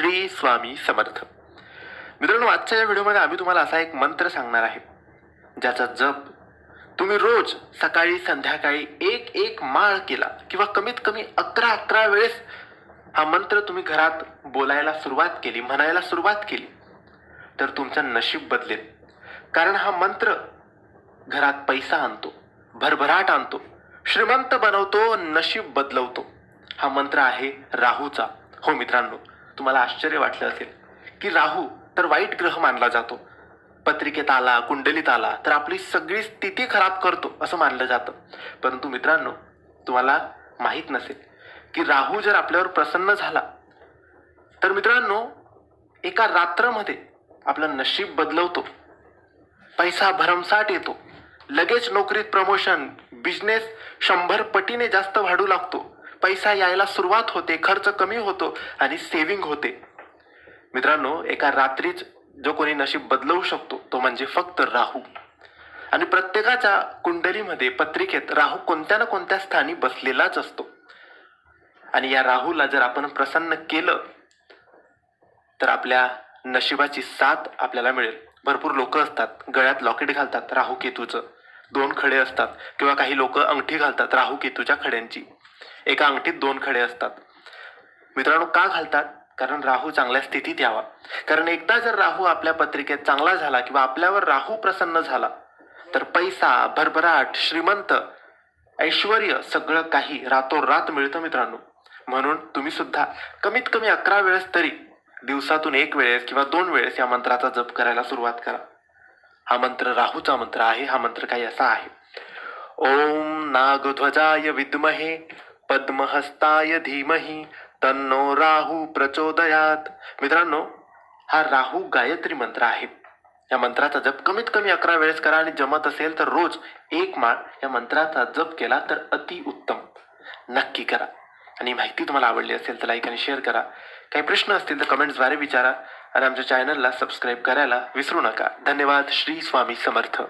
श्री स्वामी समर्थ. मित्रांनो आजच्या या व्हिडिओमध्ये आम्ही तुम्हाला असा एक मंत्र सांगणार आहे ज्याचा जप तुम्ही रोज सकाळी संध्याकाळी एक एक माळ केला किंवा कमीत कमी अकरा अकरा वेळेस हा मंत्र तुम्ही घरात बोलायला सुरुवात केली म्हणायला सुरुवात केली तर तुमचं नशीब बदलेल. कारण हा मंत्र घरात पैसा आणतो भरभराट आणतो श्रीमंत बनवतो नशीब बदलवतो. हा मंत्र आहे राहूचा. हो मित्रांनो तुम्हाला आश्चर्य वाटलं असेल की राहू तर वाईट ग्रह मानला जातो. पत्रिकेत आला कुंडलीत आला तर आपली सगळी स्थिती खराब करतो असं मानलं जातं. परंतु मित्रांनो तुम्हाला माहीत नसेल की राहू जर आपल्यावर प्रसन्न झाला तर मित्रांनो एका रात्रमध्ये आपलं नशीब बदलवतो. पैसा भरमसाठ येतो. लगेच नोकरीत प्रमोशन बिझनेस शंभर पटीने जास्त वाढू लागतो. पैसा यायला सुरुवात होते खर्च कमी होतो आणि सेव्हिंग होते. मित्रांनो एका रात्रीच जो कोणी नशीब बदलवू शकतो तो म्हणजे फक्त राहू. आणि प्रत्येकाच्या कुंडलीमध्ये पत्रिकेत राहू कोणत्या ना कोणत्या स्थानी बसलेलाच असतो. आणि या राहूला जर आपण प्रसन्न केलं तर आपल्या नशिबाची साथ आपल्याला मिळेल. भरपूर लोक असतात गळ्यात लॉकेट घालतात राहू केतूचं. दोन खडे असतात किंवा काही लोक अंगठी घालतात राहू केतूच्या खड्यांची. एका अंगठीत दोन खडे असतात. मित्रांनो का घालतात? कारण राहू चांगल्या स्थितीत यावा. कारण एकदा जर राहू आपल्या पत्रिकेत चांगला झाला किंवा आपल्यावर राहू प्रसन्न झाला तर पैसा भरभराट श्रीमंत ऐश्वर सगळं काही रातोरात मिळतं मित्रांनो. म्हणून तुम्ही सुद्धा कमीत कमी अकरा वेळेस तरी दिवसातून एक वेळेस किंवा दोन वेळेस या मंत्राचा जप करायला सुरुवात करा. हा मंत्र राहूचा मंत्र आहे हा मंत्र काही असा आहे. ओम नागध्वजाय विद्महे पद्महस्ताय धीमही तन्नो राहू प्रचोदयात. मित्रांनो हा राहू गायत्री मंत्र आहे. या मंत्राचा जप कमीत कमी अकरा वेळेस करा आणि जमत असेल तर रोज एक माळ या मंत्राचा जप केला तर अति उत्तम. नक्की करा. आणि माहिती तुम्हाला आवडली असेल तर लाईक आणि शेअर करा. काही प्रश्न असतील तर कमेंट्सद्वारे विचारा. आणि आमच्या चॅनलला सबस्क्राईब करायला विसरू नका. धन्यवाद. श्री स्वामी समर्थ.